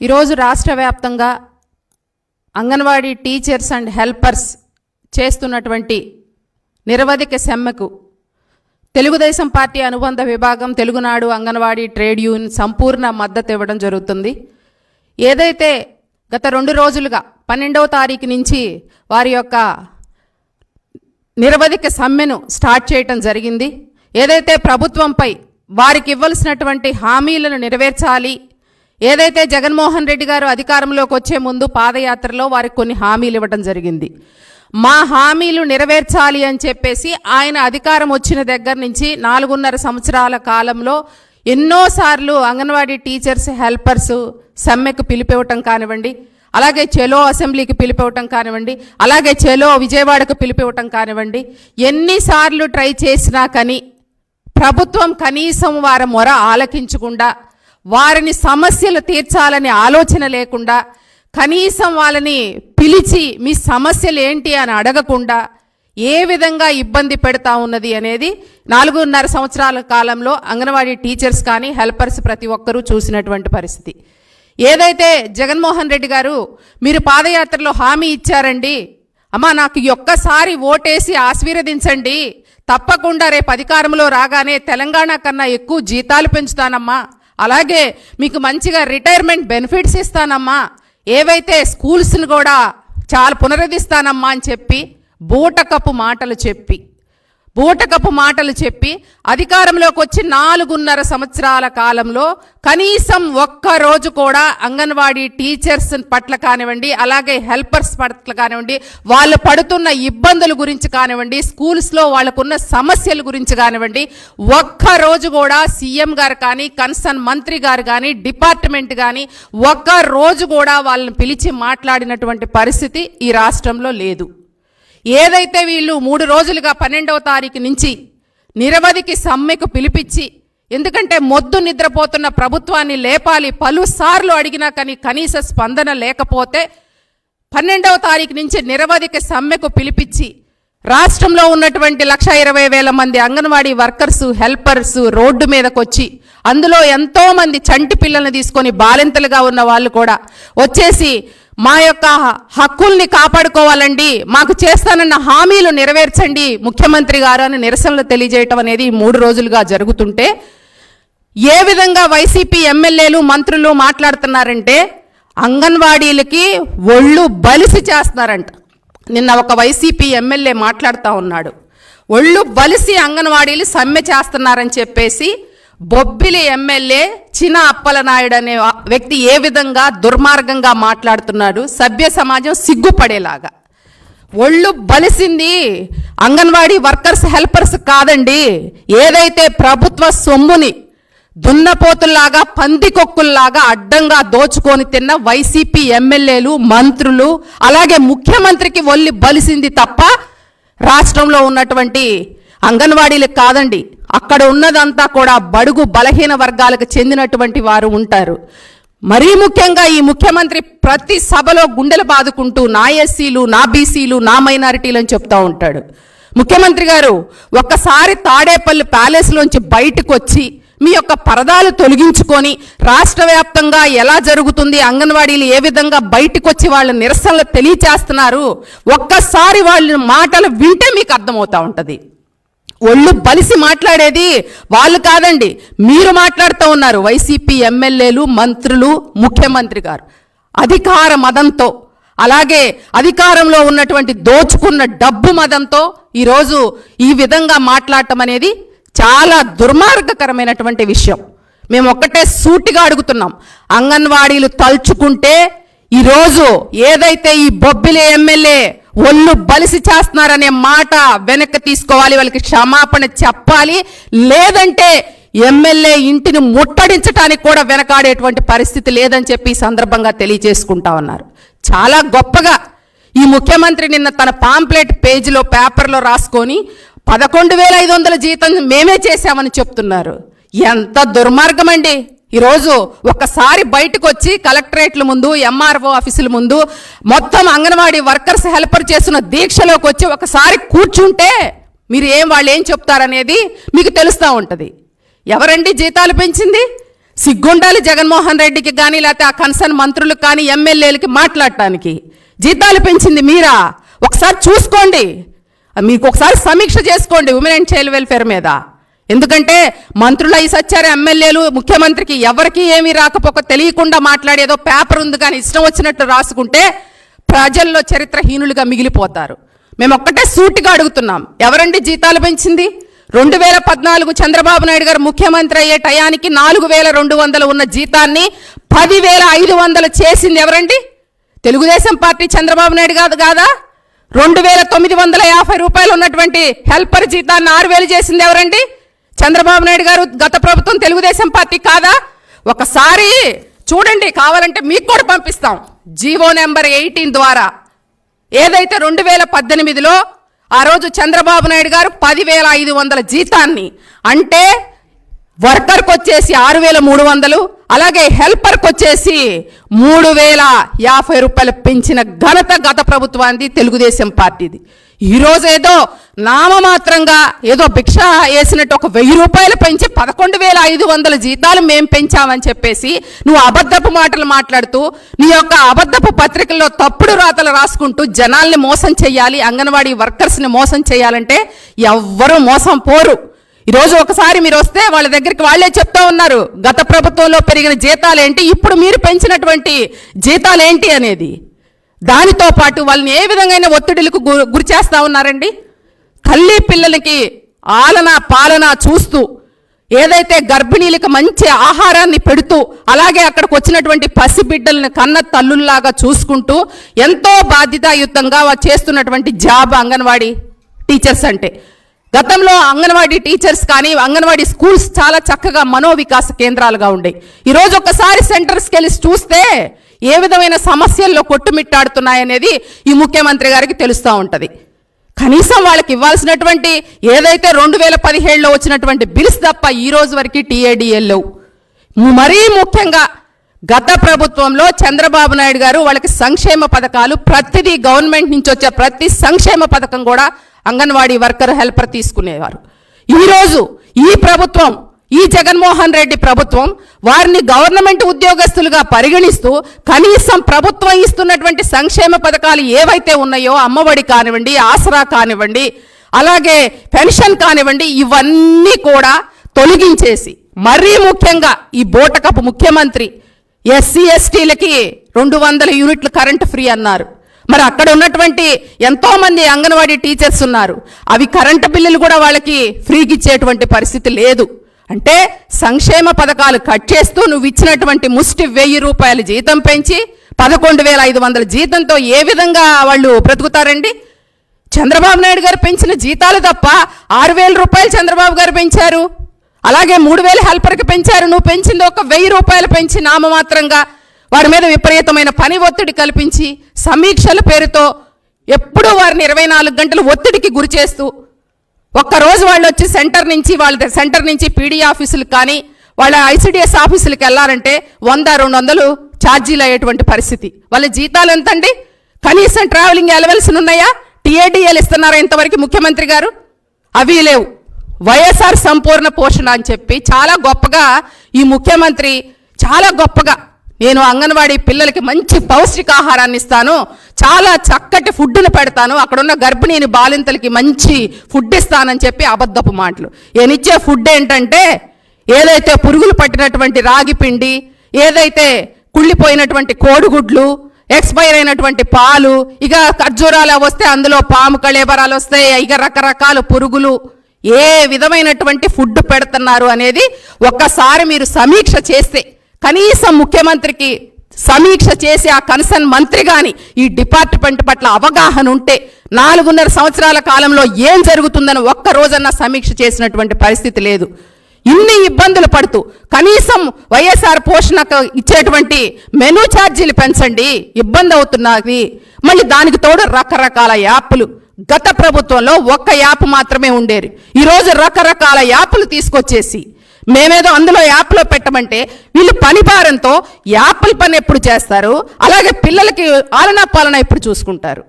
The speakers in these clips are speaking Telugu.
ఈరోజు రాష్ట్ర వ్యాప్తంగా అంగన్వాడీ టీచర్స్ అండ్ హెల్పర్స్ చేస్తున్నటువంటి నిరవధిక సమ్మెకు తెలుగుదేశం పార్టీ అనుబంధ విభాగం తెలుగునాడు అంగన్వాడీ ట్రేడ్ యూనియన్ సంపూర్ణ మద్దతు ఇవ్వడం జరుగుతుంది. ఏదైతే గత రెండు రోజులుగా పన్నెండవ తారీఖు నుంచి వారి యొక్క నిరవధిక సమ్మెను స్టార్ట్ చేయటం జరిగింది. ఏదైతే ప్రభుత్వంపై వారికి ఇవ్వాల్సినటువంటి హామీలను నెరవేర్చాలి ఏదైతే జగన్మోహన్ రెడ్డి గారు అధికారంలోకి వచ్చే ముందు పాదయాత్రలో వారికి కొన్ని హామీలు ఇవ్వడం జరిగింది. మా హామీలు నెరవేర్చాలి అని చెప్పేసి ఆయన అధికారం వచ్చిన దగ్గర నుంచి నాలుగున్నర సంవత్సరాల కాలంలో ఎన్నోసార్లు అంగన్వాడీ టీచర్స్ హెల్పర్స్ సమ్మెకు పిలిపివ్వటం కానివ్వండి అలాగే చెలో అసెంబ్లీకి పిలిపివ్వటం కానివ్వండి అలాగే చెలో విజయవాడకు పిలిపివ్వటం కానివ్వండి ఎన్నిసార్లు ట్రై చేసినా కానీ ప్రభుత్వం కనీసం వారి మొర ఆలకించకుండా వారిని సమస్యలు తీర్చాలని ఆలోచన లేకుండా కనీసం వాళ్ళని పిలిచి మీ సమస్యలు ఏంటి అని అడగకుండా ఏ విధంగా ఇబ్బంది పెడతా ఉన్నది అనేది నాలుగున్నర సంవత్సరాల కాలంలో అంగన్వాడీ టీచర్స్ కానీ హెల్పర్స్ ప్రతి ఒక్కరూ చూసినటువంటి పరిస్థితి. ఏదైతే జగన్మోహన్ రెడ్డి గారు మీరు పాదయాత్రలో హామీ ఇచ్చారండి అమ్మా నాకు ఒక్కసారి ఓటేసి ఆశీర్వదించండి తప్పకుండా రేపు అధికారంలో రాగానే తెలంగాణ కన్నా ఎక్కువ జీతాలు పెంచుతానమ్మా అలాగే మీకు మంచిగా రిటైర్మెంట్ బెనిఫిట్స్ ఇస్తానమ్మా. ఏవైతే స్కూల్స్ని కూడా చాలా పునరుద్ధిస్తానమ్మా అని చెప్పి బూటకపు మాటలు చెప్పి. బూటకపు మాటలు చెప్పి అధికారంలోకి వచ్చి నాలుగున్నర సంవత్సరాల కాలంలో కనీసం ఒక్క రోజు కూడా అంగన్వాడీ టీచర్స్ పట్ల కానివ్వండి అలాగే హెల్పర్స్ పట్ల కానివ్వండి వాళ్ళు పడుతున్న ఇబ్బందుల గురించి కానివ్వండి స్కూల్స్లో వాళ్ళకున్న సమస్యల గురించి కానివ్వండి ఒక్క రోజు కూడా సీఎం గారు కానీ కన్సర్న్ మంత్రి గారు కానీ డిపార్ట్మెంట్ కానీ ఒక్క రోజు కూడా వాళ్ళని పిలిచి మాట్లాడినటువంటి పరిస్థితి ఈ రాష్ట్రంలో లేదు. ఏదైతే వీళ్ళు మూడు రోజులుగా పన్నెండవ తారీఖు నుంచి నిరవధికి సమ్మెకు పిలిపించి ఎందుకంటే మొద్దు నిద్రపోతున్న ప్రభుత్వాన్ని లేపాలి పలుసార్లు అడిగినా కానీ కనీస స్పందన లేకపోతే పన్నెండవ తారీఖు నుంచి నిరవధిక సమ్మెకు పిలిపించి రాష్ట్రంలో ఉన్నటువంటి లక్ష ఇరవై వేల మంది అంగన్వాడీ వర్కర్స్ హెల్పర్స్ రోడ్డు మీదకు వచ్చి అందులో ఎంతోమంది చంటి పిల్లల్ని తీసుకొని బాలింతలుగా ఉన్న వాళ్ళు కూడా వచ్చేసి మా యొక్క హక్కుల్ని కాపాడుకోవాలండి. మాకు చేస్తానన్న హామీలు నెరవేర్చండి ముఖ్యమంత్రి గారు అని నిరసనలు తెలియజేయటం అనేది మూడు రోజులుగా జరుగుతుంటే ఏ విధంగా వైసీపీ ఎమ్మెల్యేలు మంత్రులు మాట్లాడుతున్నారంటే అంగన్వాడీలకి ఒళ్ళు బలిసి చేస్తున్నారంట. నిన్న ఒక వైసీపీ ఎమ్మెల్యే మాట్లాడుతూ ఉన్నాడు. ఒళ్ళు బలిసి అంగన్వాడీలు సమ్మె చేస్తున్నారని చెప్పేసి బొబ్బిలి ఎమ్మెల్యే చిన అప్పలనాయుడు అనే వ్యక్తి ఏ విధంగా దుర్మార్గంగా మాట్లాడుతున్నాడు? సభ్య సమాజం సిగ్గుపడేలాగా. ఒళ్ళు బలిసింది. అంగన్వాడీ వర్కర్స్ హెల్పర్స్ కాదండి. ఏదైతే ప్రభుత్వ సొమ్ముని దున్నపోతుల్లాగా పందికొక్కుల్లాగా అడ్డంగా దోచుకొని తిన్న వైసీపీ ఎమ్మెల్యేలు మంత్రులు అలాగే ముఖ్యమంత్రికి ఒళ్ళి బలిసింది తప్ప రాష్ట్రంలో ఉన్నటువంటి అంగన్వాడీలకు కాదండి. అక్కడ ఉన్నదంతా కూడా బడుగు బలహీన వర్గాలకు చెందినటువంటి వారు ఉంటారు. మరీ ముఖ్యంగా ఈ ముఖ్యమంత్రి ప్రతి సభలో గుండెలు బాదుకుంటూ నా ఎస్సీలు నా బీసీలు నా మైనారిటీలు అని చెప్తా ఉంటాడు. ముఖ్యమంత్రి గారు ఒక్కసారి తాడేపల్లి ప్యాలెస్లోంచి బయటకు వచ్చి మీ యొక్క పరదాలు తొలగించుకొని రాష్ట్ర వ్యాప్తంగా ఎలా జరుగుతుంది అంగన్వాడీలు ఏ విధంగా బయటకు వచ్చి వాళ్ళ నిరసనలు తెలియచేస్తున్నారు ఒక్కసారి వాళ్ళ మాటలు వింటే మీకు అర్థమవుతా ఉంటుంది. ఒళ్ళు బలిసి మాట్లాడేది వాళ్ళు కాదండి. మీరు మాట్లాడుతూ ఉన్నారు. వైసీపీ ఎమ్మెల్యేలు మంత్రులు ముఖ్యమంత్రి గారు. అధికార మదంతో. అలాగే అధికారంలో ఉన్నటువంటి దోచుకున్న డబ్బు మదంతో ఈరోజు ఈ విధంగా మాట్లాడటం అనేది చాలా దుర్మార్గకరమైనటువంటి విషయం. మేము ఒక్కటే సూటిగా అడుగుతున్నాం. అంగన్వాడీలు తలుచుకుంటే ఈరోజు ఏదైతే ఈ బొబ్బిలి ఎమ్మెల్యే ఒళ్ళు బలిసి చేస్తున్నారనే మాట వెనక్కి తీసుకోవాలి వాళ్ళకి క్షమాపణ చెప్పాలి. లేదంటే ఎమ్మెల్యే ఇంటిని ముట్టడించడానికి కూడా వెనకాడేటువంటి పరిస్థితి లేదని చెప్పి సందర్భంగా తెలియజేసుకుంటా ఉన్నారు. చాలా గొప్పగా ఈ ముఖ్యమంత్రి నిన్న తన పాంప్లెట్ పేజీలో పేపర్లో రాసుకొని పదకొండు వేల ఐదు వందల జీతం మేమే చేశామని చెప్తున్నారు. ఎంత దుర్మార్గం అండి ఈరోజు ఒక్కసారి బయటకు వచ్చి కలెక్టరేట్ల ముందు ఎంఆర్ఓ ఆఫీసుల ముందు మొత్తం అంగన్వాడీ వర్కర్స్ హెల్పర్ చేస్తున్న దీక్షలోకి వచ్చి ఒకసారి కూర్చుంటే మీరు ఏం వాళ్ళు ఏం చెప్తారనేది మీకు తెలుస్తూ ఉంటుంది. ఎవరండి జీతాలు పెంచింది? సిగ్గుండాలి జగన్మోహన్ రెడ్డికి కానీ లేకపోతే ఆ కన్సర్న్ మంత్రులకు కానీ ఎమ్మెల్యేలకి మాట్లాడటానికి. జీతాలు పెంచింది మీరా? ఒకసారి చూసుకోండి. మీకు ఒకసారి సమీక్ష చేసుకోండి ఉమెన్ అండ్ చైల్డ్ వెల్ఫేర్ మీద. ఎందుకంటే మంత్రులు అయి సచ్చారు ఎమ్మెల్యేలు ముఖ్యమంత్రికి ఎవరికి ఏమీ రాకపోక తెలియకుండా మాట్లాడేదో పేపర్ ఉంది కానీ ఇష్టం వచ్చినట్టు రాసుకుంటే ప్రజల్లో చరిత్రహీనులుగా మిగిలిపోతారు. మేము ఒక్కటే సూటిగా అడుగుతున్నాం ఎవరండి జీతాలు పెంచింది? రెండు వేల పద్నాలుగు చంద్రబాబు నాయుడు గారు ముఖ్యమంత్రి అయ్యే టయానికి నాలుగు వేల రెండు వందలు ఉన్న జీతాన్ని పదివేల ఐదు వందలు చేసింది ఎవరండి? తెలుగుదేశం పార్టీ చంద్రబాబు నాయుడు కాదు కాదా? రెండు వేల తొమ్మిది వందల యాభై రూపాయలు ఉన్నటువంటి హెల్పర్ జీతాన్ని ఆరు వేలు చేసింది ఎవరండి? చంద్రబాబు నాయుడు గారు గత ప్రభుత్వం తెలుగుదేశం పార్టీ కాదా? ఒకసారి చూడండి కావాలంటే మీకు కూడా పంపిస్తాం. జీవో నెంబర్ ఎయిటీన్ ద్వారా. ఏదైతే రెండు వేల పద్దెనిమిదిలో ఆ రోజు చంద్రబాబు నాయుడు గారు పదివేల ఐదు వందల జీతాన్ని అంటే వర్కర్కి వచ్చేసి ఆరు వేల మూడు వందలు అలాగే హెల్పర్కి వచ్చేసి మూడు వేల యాభై రూపాయలు పెంచిన ఘనత గత ప్రభుత్వానికి తెలుగుదేశం పార్టీది. ఈరోజు ఏదో నామమాత్రంగా ఏదో భిక్ష వేసినట్టు ఒక వెయ్యి రూపాయలు పెంచి పదకొండు వేల ఐదు వందల జీతాలు మేము పెంచామని చెప్పేసి నువ్వు అబద్ధపు మాటలు మాట్లాడుతూ నీ యొక్క అబద్ధపు పత్రికల్లో తప్పుడు రాతలు రాసుకుంటూ జనాల్ని మోసం చేయాలి అంగన్వాడీ వర్కర్స్ని మోసం చేయాలంటే ఎవ్వరూ మోసం పోరు. ఈరోజు ఒకసారి మీరు వస్తే వాళ్ళ దగ్గరికి వాళ్ళే చెప్తా ఉన్నారు గత ప్రభుత్వంలో పెరిగిన జీతాలు ఏంటి ఇప్పుడు మీరు పెంచినటువంటి జీతాలు ఏంటి అనేది. దానితో పాటు వాళ్ళని ఏ విధంగా ఒత్తిడిలకు గు- గురి చేస్తా ఉన్నారండి? తల్లి పిల్లలకి ఆలన పాలన చూస్తూ ఏదైతే గర్భిణీలకు మంచి ఆహారాన్ని పెడుతూ అలాగే అక్కడికి వచ్చినటువంటి పసిబిడ్డలను కన్న తల్లుల్లాగా చూసుకుంటూ ఎంతో బాధ్యతాయుతంగా చేస్తున్నటువంటి జాబ్ అంగన్వాడీ టీచర్స్ అంటే. గతంలో అంగన్వాడీ టీచర్స్ కానీ అంగన్వాడీ స్కూల్స్ చాలా చక్కగా మనోవికాస కేంద్రాలుగా ఉండేవి ఈరోజు ఒకసారి సెంటర్స్కి వెళ్ళి చూస్తే ఏ విధమైన సమస్యల్లో కొట్టుమిట్టాడుతున్నాయనేది ఈ ముఖ్యమంత్రి గారికి తెలుస్తూ ఉంటుంది. కనీసం వాళ్ళకి ఇవ్వాల్సినటువంటి ఏదైతే రెండు వేల పదిహేడులో వచ్చినటువంటి బిల్స్ తప్ప ఈ రోజు వరకు టీఏడిఎల్ లేవు. మరీ ముఖ్యంగా గత ప్రభుత్వంలో చంద్రబాబు నాయుడు గారు వాళ్ళకి సంక్షేమ పథకాలు ప్రతిదీ గవర్నమెంట్ నుంచి వచ్చే ప్రతి సంక్షేమ పథకం కూడా అంగన్వాడీ వర్కర్ హెల్పర్ తీసుకునేవారు. ఈరోజు ఈ ప్రభుత్వం ఈ జగన్మోహన్ రెడ్డి ప్రభుత్వం వారిని గవర్నమెంట్ ఉద్యోగస్తులుగా పరిగణిస్తూ కనీసం ప్రభుత్వం ఇస్తున్నటువంటి సంక్షేమ పథకాలు ఏవైతే ఉన్నాయో అమ్మఒడి కానివ్వండి ఆసరా కానివ్వండి అలాగే పెన్షన్ కానివ్వండి ఇవన్నీ కూడా తొలగించేసి మరీ ముఖ్యంగా ఈ బోటకపు ముఖ్యమంత్రి ఎస్సీ ఎస్టీలకి రెండు వందల యూనిట్లు కరెంటు ఫ్రీ అన్నారు. మరి అక్కడ ఉన్నటువంటి ఎంతోమంది అంగన్వాడీ టీచర్స్ ఉన్నారు. అవి కరెంటు బిల్లులు కూడా వాళ్ళకి ఫ్రీకి ఇచ్చేటువంటి పరిస్థితి లేదు. అంటే సంక్షేమ పథకాలు కట్ చేస్తూ నువ్వు ఇచ్చినటువంటి ముష్టి వెయ్యి రూపాయల జీతం పెంచి పదకొండు వేల ఐదు వందల జీతంతో ఏ విధంగా వాళ్ళు బ్రతుకుతారండి? చంద్రబాబు నాయుడు గారు పెంచిన జీతాలు తప్ప ఆరు వేల రూపాయలు చంద్రబాబు గారు పెంచారు. అలాగే మూడు వేలు హెల్పర్కి పెంచారు. నువ్వు పెంచింది ఒక వెయ్యి రూపాయలు పెంచి నామమాత్రంగా వారి మీద విపరీతమైన పని ఒత్తిడి కల్పించి సమీక్షల పేరుతో ఎప్పుడూ వారిని ఇరవై నాలుగు గంటలు ఒత్తిడికి గురి చేస్తూ ఒక్కరోజు వాళ్ళు వచ్చి సెంటర్ నుంచి వాళ్ళ సెంటర్ నుంచి పీడీ ఆఫీసులకు కానీ వాళ్ళ ఐసిడిఎస్ ఆఫీసులకు వెళ్ళాలంటే వంద రెండు వందలు ఛార్జీలు అయ్యేటువంటి పరిస్థితి. వాళ్ళ జీతాలు ఎంతండి? కనీసం ట్రావెలింగ్ ఎలవెల్స్ ఉన్నాయా? టీఏడిఎల్ ఇస్తున్నారా ఇంతవరకు ముఖ్యమంత్రి గారు? అవి లేవు. వైఎస్ఆర్ సంపూర్ణ పోషణ అని చెప్పి చాలా గొప్పగా ఈ ముఖ్యమంత్రి చాలా గొప్పగా నేను అంగన్వాడీ పిల్లలకి మంచి పౌష్టికాహారాన్ని ఇస్తాను చాలా చక్కటి ఫుడ్ను పెడతాను అక్కడున్న గర్భిణీని బాలింతలకి మంచి ఫుడ్ ఇస్తానని చెప్పి అబద్ధపు మాటలు. ఈయనిచ్చే ఫుడ్ ఏంటంటే ఏదైతే పురుగులు పట్టినటువంటి రాగి పిండి ఏదైతే కుళ్ళిపోయినటువంటి కోడిగుడ్లు ఎక్స్పైర్ అయినటువంటి పాలు ఇక ఖర్జూరాలు వస్తే అందులో పాము కళేబరాలు వస్తాయి ఇక రకరకాల పురుగులు ఏ విధమైనటువంటి ఫుడ్ పెడుతున్నారు అనేది ఒక్కసారి మీరు సమీక్ష చేస్తే కనీసం ముఖ్యమంత్రికి సమీక్ష చేసి ఆ కన్సర్న్ మంత్రి కానీ ఈ డిపార్ట్మెంట్ పట్ల అవగాహన ఉంటే నాలుగున్నర సంవత్సరాల కాలంలో ఏం జరుగుతుందని ఒక్క రోజన్నా సమీక్ష చేసినటువంటి పరిస్థితి లేదు. ఇన్ని ఇబ్బందులు పడుతూ కనీసం వైఎస్ఆర్ పోషణకు ఇచ్చేటువంటి మెనూ ఛార్జీలు పెంచండి ఇబ్బంది అవుతున్నది. మళ్ళీ దానికి తోడు రకరకాల యాప్లు. గత ప్రభుత్వంలో ఒక్క యాప్ మాత్రమే ఉండేది. ఈరోజు రకరకాల యాప్లు తీసుకొచ్చేసి మేమేదో అందులో యాప్లో పెట్టమంటే వీళ్ళు పని భారంతో యాప్ల పని ఎప్పుడు చేస్తారు? అలాగే పిల్లలకి ఆలనా పాలన ఎప్పుడు చూసుకుంటారు?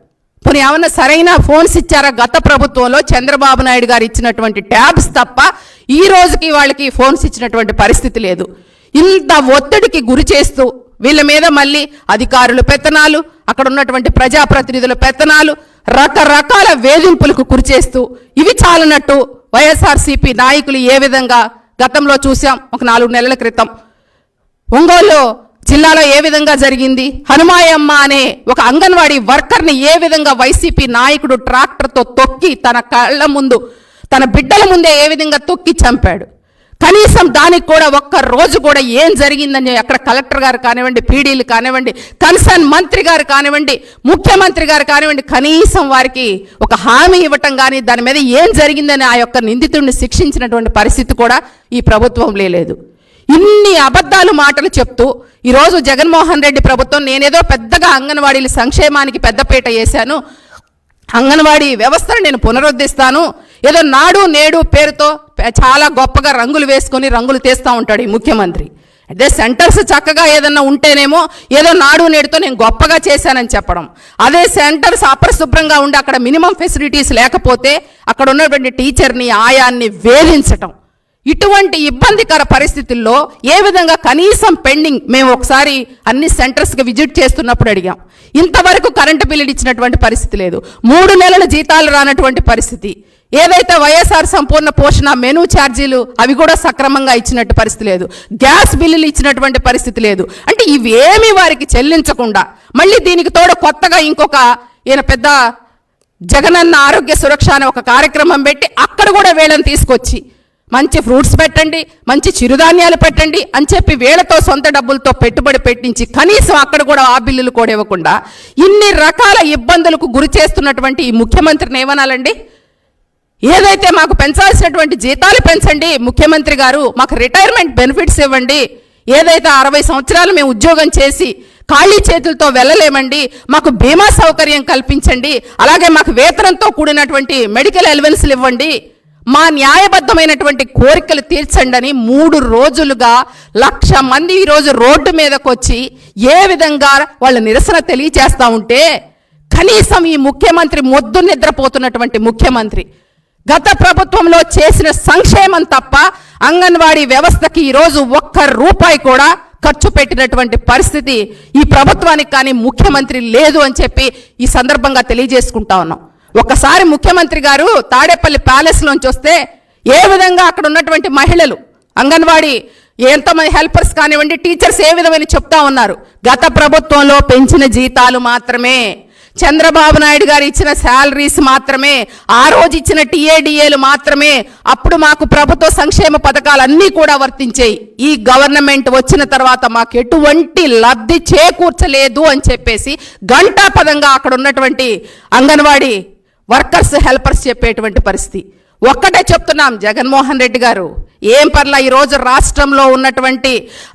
పోనీ ఏమన్నా సరైన ఫోన్స్ ఇచ్చారా గత ప్రభుత్వంలో? చంద్రబాబు నాయుడు గారు ఇచ్చినటువంటి ట్యాబ్స్ తప్ప ఈ రోజుకి వాళ్ళకి ఫోన్స్ ఇచ్చినటువంటి పరిస్థితి లేదు. ఇంత ఒత్తిడికి గురి చేస్తూ వీళ్ళ మీద మళ్ళీ అధికారులు పెత్తనాలు అక్కడ ఉన్నటువంటి ప్రజాప్రతినిధుల పెత్తనాలు రకరకాల వేధింపులకు గురి చేస్తూ ఇవి చాలనట్టు వైఎస్ఆర్సీపీ నాయకులు ఏ విధంగా గతంలో చూసాం ఒక నాలుగు నెలల క్రితం. ఒంగోలు జిల్లాలో ఏ విధంగా జరిగింది? హనుమాయమ్మ అనే ఒక అంగన్వాడీ వర్కర్ని ఏ విధంగా వైసీపీ నాయకుడు ట్రాక్టర్తో తొక్కి తన కళ్ళ ముందు తన బిడ్డల ముందే ఏ విధంగా తొక్కి చంపాడు? కనీసం దానికి కూడా ఒక్క రోజు కూడా ఏం జరిగిందని అక్కడ కలెక్టర్ గారు కానివ్వండి పీడీలు కానివ్వండి కన్సర్న్ మంత్రి గారు కానివ్వండి ముఖ్యమంత్రి గారు కానివ్వండి కనీసం వారికి ఒక హామీ ఇవ్వటం కానీ దాని మీద ఏం జరిగిందని ఆ యొక్క నిందితుడిని శిక్షించినటువంటి పరిస్థితి కూడా ఈ ప్రభుత్వం లేదు ఇన్ని అబద్ధాలు మాటలు చెప్తూ ఈరోజు జగన్మోహన్ రెడ్డి ప్రభుత్వం నేనేదో పెద్దగా అంగన్వాడీల సంక్షేమానికి పెద్దపీట వేశాను అంగన్వాడీ వ్యవస్థను నేను పునరుద్ధరిస్తాను ఏదో నాడు నేడు పేరుతో చాలా గొప్పగా రంగులు వేసుకొని రంగులు తీస్తూ ఉంటాడు ఈ ముఖ్యమంత్రి. అదే సెంటర్స్ చక్కగా ఏదన్నా ఉంటేనేమో ఏదో నాడు నేడుతో నేను గొప్పగా చేశానని చెప్పడం. అదే సెంటర్స్ అపరిశుభ్రంగా ఉండి అక్కడ మినిమం ఫెసిలిటీస్ లేకపోతే అక్కడ ఉన్నటువంటి టీచర్ని ఆయాన్ని వేధించటం. ఇటువంటి ఇబ్బందికర పరిస్థితుల్లో ఏ విధంగా కనీసం పెండింగ్ మేము ఒకసారి అన్ని సెంటర్స్కి విజిట్ చేస్తున్నప్పుడు అడిగాం. ఇంతవరకు కరెంటు బిల్లులు ఇచ్చినటువంటి పరిస్థితి లేదు. మూడు నెలల జీతాలు రానటువంటి పరిస్థితి. ఏదైతే వైఎస్ఆర్ సంపూర్ణ పోషణ మెనూ ఛార్జీలు అవి కూడా సక్రమంగా ఇచ్చినట్టు పరిస్థితి లేదు. గ్యాస్ బిల్లులు ఇచ్చినటువంటి పరిస్థితి లేదు. అంటే ఇవేమి వారికి చెల్లించకుండా మళ్ళీ దీనికి తోడు కొత్తగా ఇంకొక ఈయన పెద్ద జగనన్న ఆరోగ్య సురక్ష అనే ఒక కార్యక్రమం పెట్టి అక్కడ కూడా వీళ్ళని తీసుకొచ్చి మంచి ఫ్రూట్స్ పెట్టండి మంచి చిరుధాన్యాలు పెట్టండి అని చెప్పి వీళ్ళతో సొంత డబ్బులతో పెట్టుబడి పెట్టించి కనీసం అక్కడ కూడా ఆ బిల్లులు కూడా ఇవ్వకుండా ఇన్ని రకాల ఇబ్బందులకు గురి చేస్తున్నటువంటి ఈ ముఖ్యమంత్రిని ఏమనాలండి? ఏదైతే మాకు పెంచాల్సినటువంటి జీతాలు పెంచండి ముఖ్యమంత్రి గారు మాకు రిటైర్మెంట్ బెనిఫిట్స్ ఇవ్వండి. ఏదైతే అరవై సంవత్సరాలు మేము ఉద్యోగం చేసి ఖాళీ చేతులతో వెళ్ళలేమండి మాకు బీమా సౌకర్యం కల్పించండి అలాగే మాకు వేతనంతో కూడినటువంటి మెడికల్ అలవెన్స్లు ఇవ్వండి. మా న్యాయబద్ధమైనటువంటి కోరికలు తీర్చండి అని మూడు రోజులుగా లక్ష మంది ఈరోజు రోడ్డు మీదకు వచ్చి ఏ విధంగా వాళ్ళ నిరసన తెలియచేస్తా ఉంటే కనీసం ఈ ముఖ్యమంత్రి మొద్దు నిద్రపోతున్నటువంటి ముఖ్యమంత్రి. గత ప్రభుత్వంలో చేసిన సంక్షేమం తప్ప అంగన్వాడీ వ్యవస్థకి ఈరోజు ఒక్క రూపాయి కూడా ఖర్చు పెట్టినటువంటి పరిస్థితి ఈ ప్రభుత్వానికి కానీ ముఖ్యమంత్రి లేదు అని చెప్పి ఈ సందర్భంగా తెలియజేసుకుంటా ఉన్నాం. ఒకసారి ముఖ్యమంత్రి గారు తాడేపల్లి ప్యాలెస్లోంచి వస్తే ఏ విధంగా అక్కడ ఉన్నటువంటి మహిళలు అంగన్వాడీ ఎంతమంది హెల్పర్స్ కానివ్వండి టీచర్స్ ఏ విధమైన చెప్తా ఉన్నారు? గత ప్రభుత్వంలో పెంచిన జీతాలు మాత్రమే. చంద్రబాబు నాయుడు గారు ఇచ్చిన శాలరీస్ మాత్రమే. ఆ రోజు ఇచ్చిన టీఏడిఏలు మాత్రమే. అప్పుడు మాకు ప్రభుత్వ సంక్షేమ పథకాలు అన్నీ కూడా వర్తించాయి. ఈ గవర్నమెంట్ వచ్చిన తర్వాత మాకు ఎటువంటి లబ్ధి చేకూర్చలేదు అని చెప్పేసి గంటాపదంగా అక్కడ ఉన్నటువంటి అంగన్వాడీ వర్కర్స్ హెల్పర్స్ చెప్పేటువంటి పరిస్థితి. ఒక్కటే చెప్తున్నాం జగన్మోహన్ రెడ్డి గారు. ఏం పర్లా ఈరోజు రాష్ట్రంలో ఉన్నటువంటి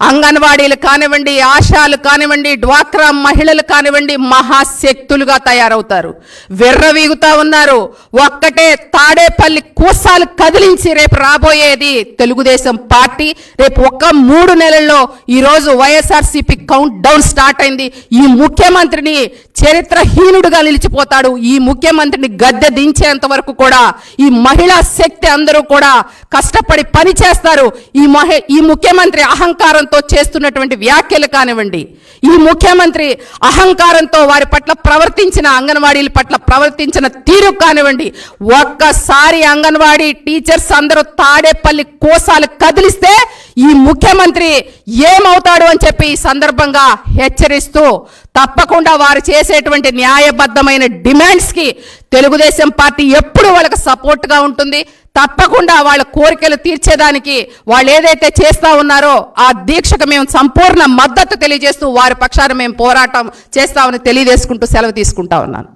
అంగన్వాడీలు కానివ్వండి ఆశాలు కానివ్వండి డ్వాక్రా మహిళలు కానివ్వండి మహాశక్తులుగా తయారవుతారు. వెర్రవీగుతా ఉన్నారు. ఒక్కటే తాడేపల్లి కూసాలు కదిలించి రేపు రాబోయేది తెలుగుదేశం పార్టీ. రేపు ఒక్క మూడు నెలల్లో ఈరోజు వైఎస్ఆర్సీపీ కౌంట్ డౌన్ స్టార్ట్ అయింది. ఈ ముఖ్యమంత్రిని చరిత్రహీనుడుగా నిలిచిపోతాడు. ఈ ముఖ్యమంత్రిని గద్దె దించేంత వరకు కూడా ఈ మహిళా శక్తి అందరూ కూడా కష్టపడి పని చేస్తారు. ఈ మహి ఈ ముఖ్యమంత్రి అహంకారంతో చేస్తున్నటువంటి వ్యాఖ్యలు కానివ్వండి. ఈ ముఖ్యమంత్రి అహంకారంతో వారి పట్ల ప్రవర్తించిన అంగన్వాడీల పట్ల ప్రవర్తించిన తీరు కానివ్వండి. ఒక్కసారి అంగన్వాడీ టీచర్స్ అందరూ తాడేపల్లి కోసాలు కదిలిస్తే ఈ ముఖ్యమంత్రి ఏమవుతాడు అని చెప్పి ఈ సందర్భంగా హెచ్చరిస్తూ తప్పకుండా వారు చేసేటువంటి న్యాయబద్ధమైన డిమాండ్స్కి తెలుగుదేశం పార్టీ ఎప్పుడు వాళ్ళకి సపోర్ట్గా ఉంటుంది. తప్పకుండా వాళ్ళ కోరికలు తీర్చేదానికి వాళ్ళు ఏదైతే చేస్తా ఉన్నారో ఆ దీక్షకు మేము సంపూర్ణ మద్దతు తెలియజేస్తూ వారి పక్షాన మేము పోరాటం చేస్తామని తెలియజేసుకుంటూ సెలవు తీసుకుంటా ఉన్నాను.